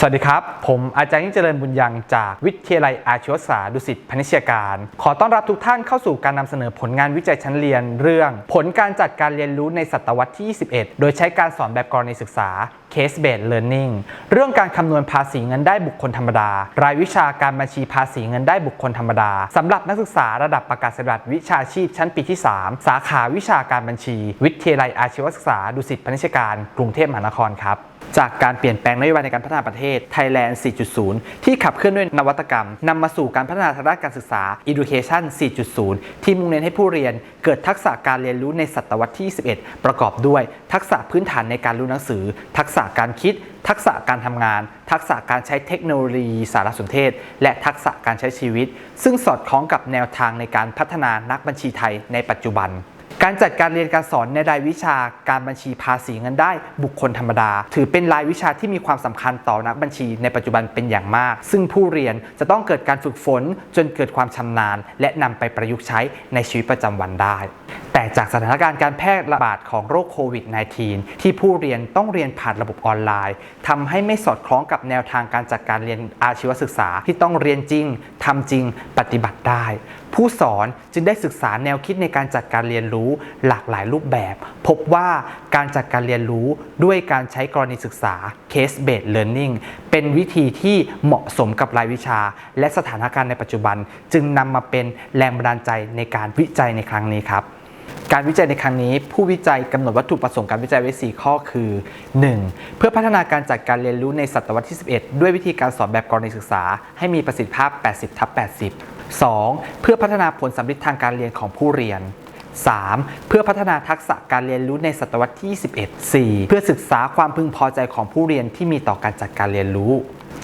สวัสดีครับ ผมอาจารย์ยิ่งเจริญบุญยังจากวิทยาลัยอาชีวศึกษาดุสิตพนิชยการ ขอต้อนรับทุกท่านเข้าสู่การนำเสนอผลงานวิจัยชั้นเรียนเรื่อง ผลการจัดการเรียนรู้ในศตวรรษที่ 21 โดยใช้การสอนแบบกรณีศึกษา Case Based Learning เรื่องการคำนวณภาษีเงินได้บุคคลธรรมดา รายวิชาการบัญชีภาษีเงินได้บุคคลธรรมดาสำหรับนักศึกษาระดับประกาศนียบัตรวิชาชีพชั้นปีที่ 3 สาขาวิชาการบัญชี วิทยาลัยอาชีวศึกษาดุสิตพนิชยการ กรุงเทพมหานครครับ จากการเปลี่ยนแปลงนโยบายในการพัฒนาประเทศ Thailand 4.0 ที่ขับเคลื่อนด้วยนวัตกรรมนำมาสู่การพัฒนาทางด้านการศึกษา Education 4.0 ที่มุ่งเน้นให้ผู้เรียนเกิดทักษะการเรียนรู้ในศตวรรษที่ 21 ประกอบด้วย ทักษะพื้นฐานในการรู้หนังสือ ทักษะการคิด ทักษะการทำงาน ทักษะการใช้เทคโนโลยีสารสนเทศ และทักษะการใช้ชีวิต ซึ่งสอดคล้องกับแนวทางในการพัฒนานักบัญชีไทยในปัจจุบัน การจัดการเรียนการสอนในรายวิชาการบัญชีภาษีเงินได้บุคคลธรรมดา ถือเป็นรายวิชาที่มีความสำคัญต่อนักบัญชีในปัจจุบันเป็นอย่างมาก ซึ่งผู้เรียนจะต้องเกิดการฝึกฝนจนเกิดความชำนาญ และนำไปประยุกต์ใช้ในชีวิตประจำวันได้ แต่จากสถานการณ์การแพร่ระบาดของโรคโควิด -19 ที่ผู้เรียนต้องเรียนผ่านระบบออนไลน์ทำให้ไม่สอดคล้องกับแนวทางการจัดการเรียนอาชีวศึกษาที่ต้องเรียนจริงทำจริง ปฏิบัติได้ ผู้สอนจึงได้ศึกษาแนวคิดในการจัดการเรียนรู้หลากหลายรูปแบบ พบว่าการจัดการเรียนรู้ด้วยการใช้กรณีศึกษา case based learning เป็นวิธีที่เหมาะสมกับรายวิชา และสถานการณ์ในปัจจุบัน จึงนำมาเป็นแรงบันดาลใจในการวิจัยในครั้งนี้ครับการวิจัยในครั้งนี้ ผู้วิจัยกำหนดวัตถุประสงค์การวิจัยไว้ 4 ข้อคือ 1. เพื่อพัฒนาการจัดการเรียนรู้ในศตวรรษที่ 11 ด้วยวิธีการสอนแบบกรณีศึกษา ให้มีประสิทธิภาพ 80ทับ80 2. เพื่อพัฒนาผลสัมฤทธิ์ทางการเรียนของผู้เรียน 3. เพื่อพัฒนาทักษะการเรียนรู้ในศตวรรษที่ 21 4. เพื่อศึกษาความพึงพอใจของผู้เรียนที่มีต่อการจัดการเรียนรู้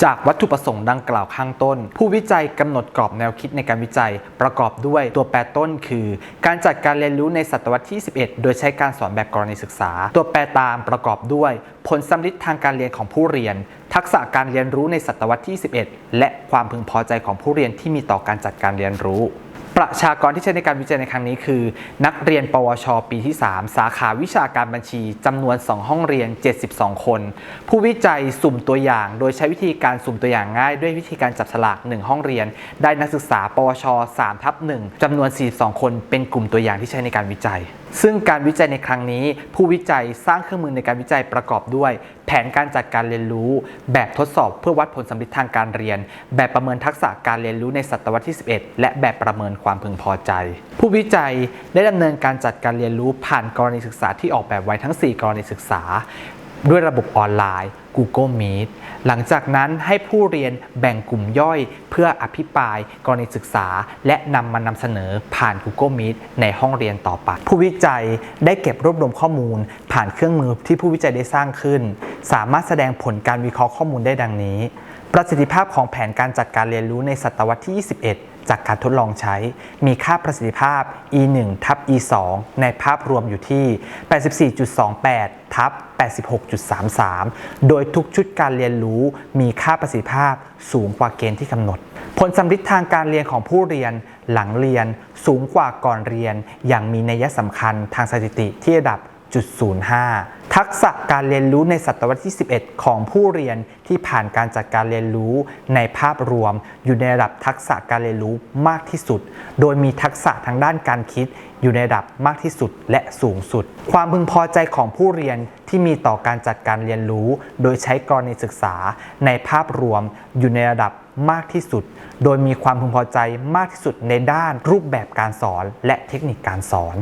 จากวัตถุประสงค์ดังกล่าวข้างต้น ผู้วิจัยกำหนดกรอบแนวคิดในการวิจัย ประกอบด้วยตัวแปรต้นคือ การจัดการเรียนรู้ในศตวรรษที่ 11 โดยใช้การสอนแบบกรณีศึกษา ตัวแปรตามประกอบด้วย ผลสัมฤทธิ์ทางการเรียนของผู้เรียน ทักษะการเรียนรู้ในศตวรรษที่ 11 และความพึงพอใจของผู้เรียนที่มีต่อการจัดการเรียนรู้ ประชากรที่ใช้ในการวิจัยในครั้งนี้คือ นักเรียน ปวช ปีที่ 3 สาขาวิชาการบัญชีจำนวน 2 ห้องเรียน 72 คน ผู้วิจัยสุ่มตัวอย่าง โดยใช้วิธีการสุ่มตัวอย่างง่าย ด้วยวิธีการจับฉลาก 1 ห้องเรียน ได้นักศึกษา ปวช3ทับ1จำนวน 42 คน เป็นกลุ่มตัวอย่างที่ใช้ในการวิจัย ซึ่งการวิจัยในครั้งนี้ ผู้วิจัยสร้างเครื่องมือในการวิจัยประกอบด้วย แผนการจัดการเรียนรู้ แบบทดสอบเพื่อวัดผลสัมฤทธิ์ทางการเรียน แบบประเมินทักษะการเรียนรู้ในศตวรรษที่ 11 และแบบประเมินความพึงพอใจ ผู้วิจัยได้ดำเนินการจัดการเรียนรู้ผ่านกรณีศึกษาที่ออกแบบไว้ทั้ง 4 กรณีศึกษา ด้วยระบบออนไลน์ Google Meet หลังจากนั้นให้ผู้เรียนแบ่งกลุ่มย่อย เพื่ออภิปรายกรณีศึกษา และนำมานำเสนอผ่าน Google Meet ในห้องเรียนต่อไป ผู้วิจัยได้เก็บรวบรวมข้อมูล ผ่านเครื่องมือที่ผู้วิจัยได้สร้างขึ้น สามารถแสดงผลการวิเคราะห์ข้อมูลได้ดังนี้ ประสิทธิภาพของแผนการจัดการเรียนรู้ในศตวรรษที่ 21 จากการทดลองใช้ มีค่าประสิทธิภาพ e 1ทับ e 2ในภาพรวมอยู่ที่ 84.28 ทับ 86.33 โดยทุกชุดการเรียนรู้มีค่าประสิทธิภาพสูงกว่าเกณฑ์ที่กำหนด ผลสำลิดทางการเรียนของผู้เรียนหลังเรียนสูงกว่าก่อนเรียน อย่างมีนัยสำคัญทางสถิติที่ระดับ 0.05 ทักษะการเรียนรู้ในศตวรรษที่ 11 ของผู้เรียนที่ผ่านการจัดการเรียนรู้ในภาพรวม อยู่ในระดับทักษะการเรียนรู้มากที่สุด โดยมีทักษะทางด้านการคิด อยู่ในระดับมากที่สุดและสูงสุด ความพึงพอใจของผู้เรียนที่มีต่อการจัดการเรียนรู้ โดยใช้กรณีศึกษาในภาพรวม อยู่ในระดับมากที่สุด โดยมีความพึงพอใจมากที่สุดในด้านรูปแบบการสอน และเทคนิคการสอน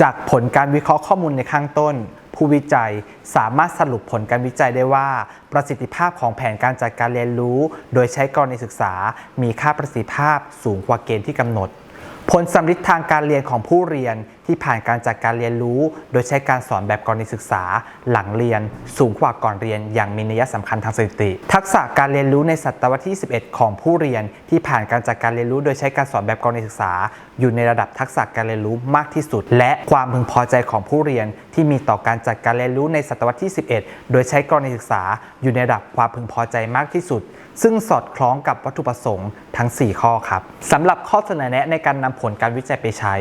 จากผลการวิเคราะห์ข้อมูลในข้างต้น ผู้วิจัย สามารถสรุปผลการวิจัยได้ว่า ประสิทธิภาพของแผนการจัดการเรียนรู้ โดยใช้กรณีศึกษา มีค่าประสิทธิภาพสูงกว่าเกณฑ์ที่กำหนด ผลสำลิดทางการเรียนของผู้เรียนที่ผ่านการจัดการเรียนรู้ โดยใช้การสอนแบบกรณีศึกษา หลังเรียน สูงกว่าก่อนเรียนอย่างมีนัยสำคัญทางสถิติ ทักษะการเรียนรู้ในศตวรรษที่ 11 ของผู้เรียนที่ผ่านการจัดการเรียนรู้ โดยใช้การสอนแบบกรณีศึกษา อยู่ในระดับทักษะการเรียนรู้มากที่สุด และความพึงพอใจของผู้เรียนที่มีต่อการจัดการเรียนรู้ในศตวรรษที่ 11 โดยใช้กรณีศึกษา อยู่ในระดับความพึงพอใจมากที่สุด ซึ่งสอดคล้องกับวัตถุประสงค์ทั้ง 4 ข้อครับสำหรับข้อเสนอแนะในการนำผลการวิจัยไปใช้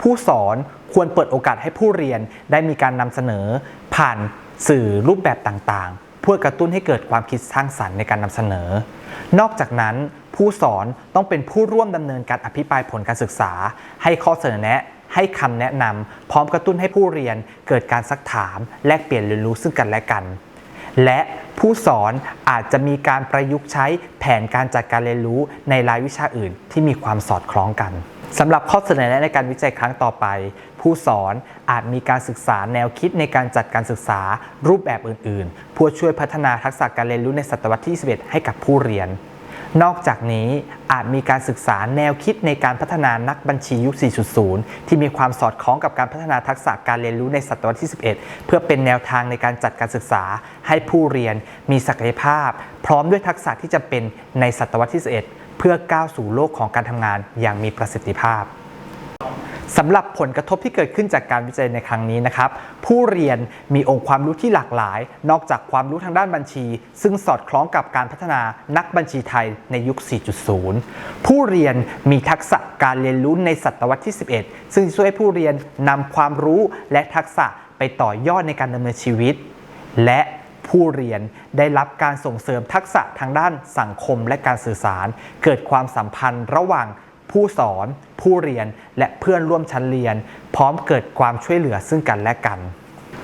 ผู้สอนควรเปิดโอกาสให้ผู้เรียนได้มีการนำเสนอ ผ่านสื่อรูปแบบต่างๆ เพื่อกระตุ้นให้เกิดความคิดสร้างสรรค์ในการนำเสนอ นอกจากนั้นผู้สอนต้องเป็นผู้ร่วมดำเนินการอภิปรายผลการศึกษา ให้ข้อเสนอแนะให้คำแนะนำพร้อมกระตุ้นให้ผู้เรียนเกิดการซักถาม แลกเปลี่ยนเรียนรู้ซึ่งกันและกัน และผู้สอนอาจจะมีการประยุกต์ใช้แผนการจัดการเรียนรู้ในรายวิชาอื่น ที่มีความสอดคล้องกันสำหรับข้อเสนอแนะในการวิจัยครั้งต่อไป ผู้สอนอาจมีการศึกษาแนวคิดในการจัดการศึกษารูปแบบอื่นๆเพื่อช่วยพัฒนาทักษะการเรียนรู้ในศตวรรษที่ 21 ให้กับผู้เรียน นอกจากนี้อาจมีการศึกษาแนวคิดในการพัฒนานักบัญชียุค 4.0 ที่มีความสอดคล้องกับการพัฒนาทักษะการเรียนรู้ในศตวรรษที่ 11 เพื่อเป็นแนวทางในการจัดการศึกษา ให้ผู้เรียนมีศักยภาพ พร้อมด้วยทักษะที่จะเป็นในศตวรรษที่ 11 เพื่อก้าวสู่โลกของการทำงานอย่างมีประสิทธิภาพ สำหรับผลกระทบที่เกิดขึ้นจากการวิจัยในครั้งนี้นะครับ ผู้เรียนมีองค์ความรู้ที่หลากหลาย นอกจากความรู้ทางด้านบัญชี ซึ่งสอดคล้องกับการพัฒนานักบัญชีไทยในยุค 4.0 ผู้เรียนมีทักษะการเรียนรู้ในศตวรรษที่ 11 ซึ่งช่วยให้ผู้เรียนนำความรู้และทักษะไปต่อยอดในการดำเนินชีวิต และผู้เรียนได้รับการส่งเสริมทักษะทางด้านสังคมและการสื่อสาร เกิดความสัมพันธ์ระหว่าง ผู้สอน ผู้เรียน และเพื่อนร่วมชั้นเรียน พร้อมเกิดความช่วยเหลือซึ่งกันและกัน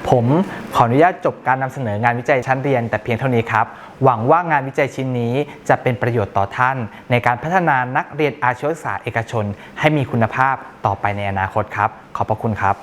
ผมขออนุญาตจบการนำเสนองานวิจัยชั้นเรียน แต่เพียงเท่านี้ครับ หวังว่างานวิจัยชิ้นนี้จะเป็นประโยชน์ต่อท่าน ในการพัฒนานักเรียนอาชีวศึกษาเอกชน ให้มีคุณภาพต่อไปในอนาคตครับ ขอบพระคุณครับ